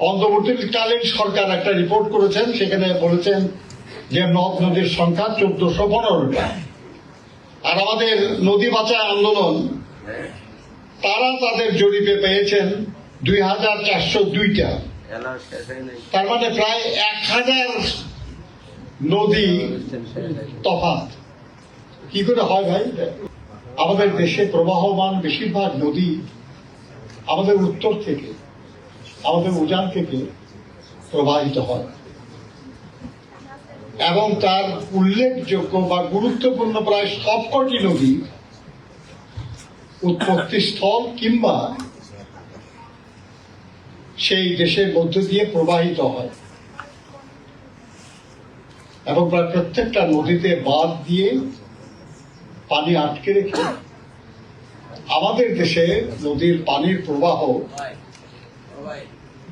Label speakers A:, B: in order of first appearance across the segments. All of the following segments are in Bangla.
A: অন্তর্বর্তীকালীন সরকার একটা রিপোর্ট করেছেন, সেখানে বলেছেন যে নদ নদীর সংখ্যা চোদ্দশো পনেরোটা আর আমাদের নদী বাঁচায় আন্দোলন, তারা তাদের জরিপে পেয়েছেন দুই হাজার চারশো দুইটা। তার মানে প্রায় এক হাজার নদী তফাৎ। কি করে হয় ভাই? আমাদের দেশে প্রবাহমান বেশিরভাগ নদী আমাদের উত্তর থেকে। আমাদের উজান থেকে প্রবাহিত হয়। এবং তার উল্লেখযোগ্য বা গুরুত্বপূর্ণ প্রায় সবকটি নদী উৎপত্তি স্থল কিংবা সেই দেশের মধ্য দিয়ে প্রবাহিত হয়। এবং প্রায় প্রত্যেকটা নদীতে বাঁধ দিয়ে পানি আটকে রেখে আমাদের দেশে নদীর পানির প্রবাহ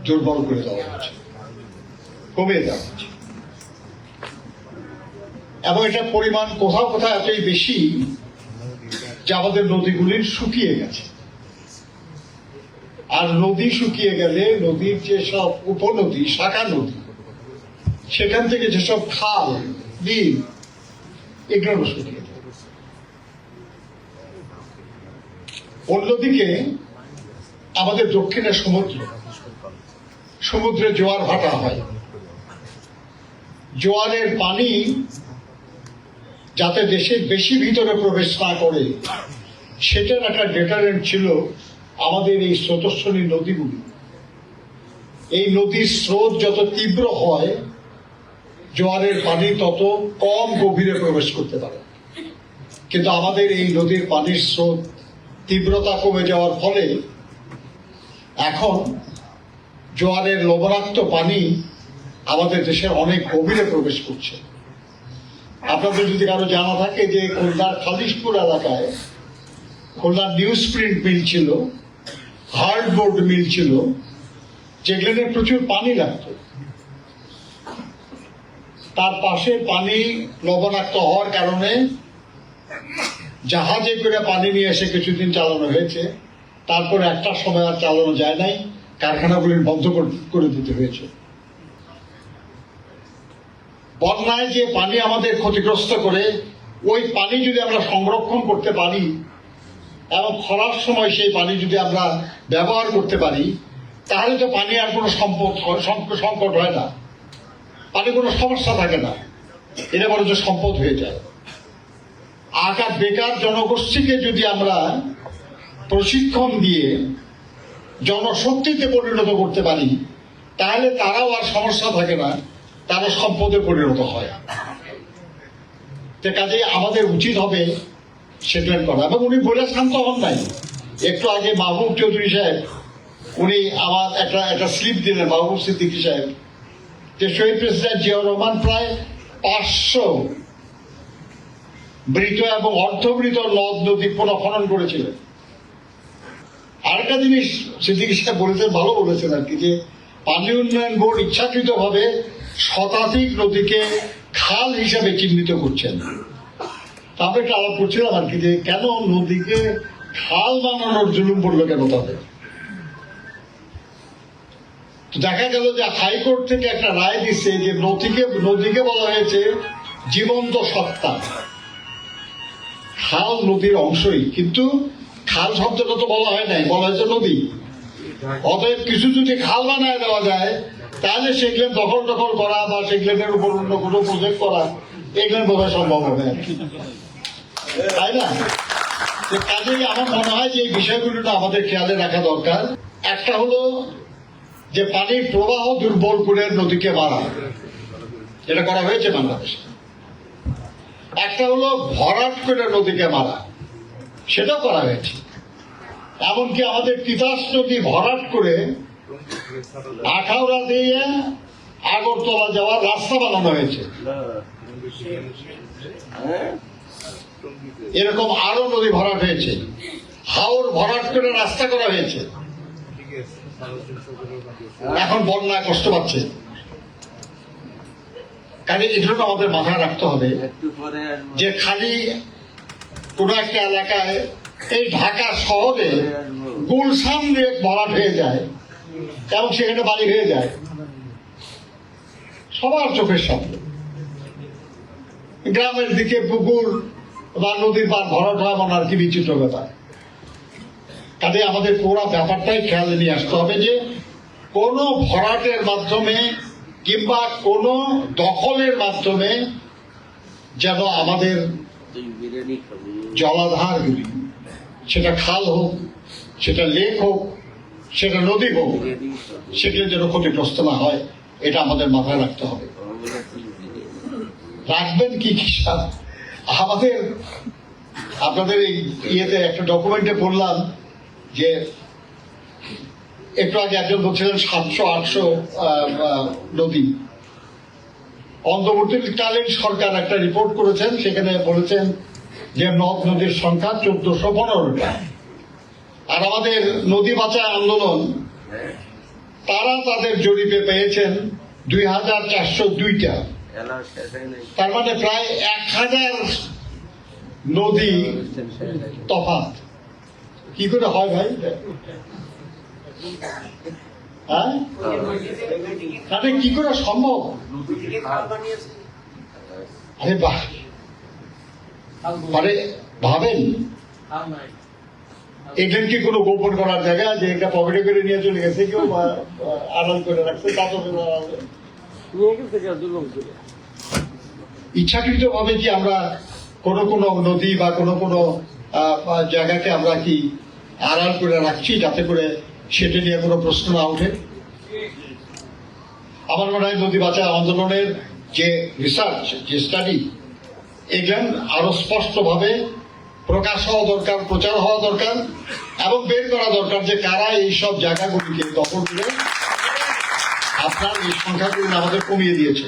A: দুর্বল করে দেওয়া হচ্ছে কমে দেওয়া হচ্ছে এবং এটার পরিমাণ কোথাও কোথাও এতই বেশি যে আমাদের নদীগুলি শুকিয়ে গেছে। আর নদী শুকিয়ে গেলে নদীর যে সব উপনদী, শাখা নদী, সেখান থেকে যেসব খাল, বিল, এগুলো শুকিয়ে যায় অন্যদিকে আমাদের দক্ষিণে সমুদ্র সমুদ্রে জোয়ার ভাটা হয়। জোয়ারের পানি যাতে দেশের বেশি ভিতরে প্রবেশ না করে, সেটার একটা ডেটারেন্ট ছিল আমাদের এই স্রোতস্বনী নদীগুলি। এই নদীর স্রোত যত তীব্র হয়, জোয়ারের পানি তত কম গভীরে প্রবেশ করতে পারে। কিন্তু আমাদের এই নদীর পানির স্রোত তীব্রতা কমে যাওয়ার ফলে এখন জোয়ারের লবণাক্ত পানি আমাদের দেশের অনেক গভীরে প্রবেশ করছে। আপনাদের যদি কারও জানা থাকে যে খুলনার খালিশপুর এলাকায় খুলনার নিউজ প্রিন্ট মিল ছিল, হার্ডবোর্ড মিল ছিল, যেগুলোতে প্রচুর পানি লাগতো। তার পাশে পানি লবণাক্ত হওয়ার কারণে জাহাজে করে পানি নিয়ে এসে কিছুদিন চালানো হয়েছে। তারপর একটা সময় আর চালানো যায় নাই। কারখানাগুলি বন্ধ কর- দিতে হয়েছে। বন্যায় যে পানি আমাদের ক্ষতিগ্রস্ত করে, ওই পানি যদি আমরা সংরক্ষণ করতে পারি, এবং খরার সময় সেই পানি যদি আমরা ব্যবহার করতে পারি, তাহলে তো পানি আর কোনো সম্পদ সংকট হয় না। পানি কোনো সমস্যা থাকে না। এটা বরঞ্চ সম্পদ হয়ে যায়। আকার বেকার জনগোষ্ঠীকে যদি আমরা প্রশিক্ষণ দিয়ে জনশক্তিতে পরিণত করতে পারি, তাহলে তারাও আর সমস্যা থাকে না, তারা সম্পদে পরিণত হয়। কাজে আমাদের উচিত হবে সেটেল করা। এবং উনি বলে শান্ত হন নাই। একটু আগে মাহবুব চৌধুরী সাহেব, উনি আমার একটা একটা স্লিপ দিলেন, মাহবুব সিদ্দিকী সাহেব। যে শহীদ প্রেসিডেন্ট জিয়াউর রহমান প্রায় পাঁচশো মৃত এবং অর্ধমৃত নদ নদী পুনঃখনন করেছিলেন। আরেকটা জিনিস সিদ্দিকী সাহেব বলেছেন ভালো বলেছেন আর কি, যে পানি উন্নয়ন বোর্ড ইচ্ছাকৃতভাবে শতাধিক নদীকে খাল হিসাবে চিহ্নিত করছেন তা আমরা একটা আলাপ করছিলাম আর কি, যে কেন নদীকে খাল বানানোর জুলুম পড়ল কেন তাদের? দেখা গেল যে হাইকোর্ট থেকে একটা রায় দিচ্ছে যে নদীকে নদীকে বলা হয়েছে জীবন্ত সত্তা। খাল নদীর অংশই, কিন্তু খাল শব্দটা তো বলা হয় নাই, বলা হয়েছে নদী। অতএব কিছু যদি খাল বানায় দেওয়া যায়, তাহলে সেগুলো দখল দখল করা বা সেগুলোর উপর অন্য কোনো প্রজেক্ট করা এগুলো বোধহয় সম্ভব হবে। তাই না? কাজেই আমার মনে হয় যে এই বিষয়গুলোটা আমাদের খেয়ালে রাখা দরকার। একটা হলো যে পানির প্রবাহ দুর্বল করে নদীকে মারা এটা করা হয়েছে বাংলাদেশে। একটা হলো ভরাট করে নদীকে মারা। সেটাও করা হয়েছে। এমনকি আমাদের তিতাস নদী ভরাট করে আখাউড়া দিয়ে আগরতলা যাওয়ার রাস্তা বানানো হয়েছে।
B: হ্যাঁ?
A: এরকম আরও নদী ভরাট হয়েছে। হাওর ভরাট করে রাস্তা করা হয়েছে। এখন বন্যা কষ্ট পাচ্ছে। কাজে এগুলো আমাদের মাথায় রাখতে হবে যে খালি কোন একটা এলাকায় এই ঢাকা শহরে গুলশান লেক ভরাট হয়ে যায় এবং সেখানে বাড়ি হয়ে যায়। সবার চোখের সামনে। গ্রামের দিকে পুকুর বা নদীর পার ভরাট হয় এমন আর কি বিচিত্র ব্যাপার কাজে আমাদের পুরো ব্যাপারটাই খেয়াল নিয়ে আসতে হবে যে, কোন ভরাটের মাধ্যমে কিংবা কোন দখলের মাধ্যমে যেন আমাদের জলাধারগুলি সেটা খাল হোক, সেটা লেক হোক, সেটা নদী হোক, সেগুলো যেন ক্ষতিগ্রস্ত না হয়, এটা আমাদের মাথায় রাখতে হবে। রাখবেন কি সার আমাদের, আপনাদের এই ইয়েতে একটা ডকুমেন্টে পড়লাম যে একটু আগে একজন বলছিলেন সাতশো, আটশো নদী। অন্তর্বর্তীকালীন সরকার একটা রিপোর্ট করেছেন, সেখানে বলেছেন যে নদ নদীর সংখ্যা চোদ্দশো পনেরোটা। আর আমাদের নদী বাঁচায় আন্দোলন, তারা তাদের জরিপে পেয়েছেন দুই হাজার চারশো দুইটা। তার মানে প্রায় এক হাজার নদী তফাৎ। কি করে হয় ভাই? হ্যাঁ? কি করে সম্ভব? আরে বাহ! মানে ভাবেন? এখানে কি কোনো গোপন করার জায়গা যে এটা পকেটে করে নিয়ে চলে গেছে? কেউ আড়াল করে রাখছে তা তো। ইচ্ছাকৃত ভাবে কি আমরা কোন কোন নদী বা কোন কোন জায়গাকে আমরা কি আড়াল করে রাখছি যাতে করে সেটা নিয়ে কোনো প্রশ্ন না ওঠে? আমার মনে হয় নদী বাঁচা আন্দোলনের যে রিসার্চ যে স্টাডি এগুলো আরও স্পষ্টভাবে প্রকাশ হওয়া দরকার, প্রচার হওয়া দরকার এবং বের করা দরকার যে কারা এইসব জায়গাগুলিকে দখল করে আপনার এই সংখ্যাগুলি আমাদের কমিয়ে দিয়েছে।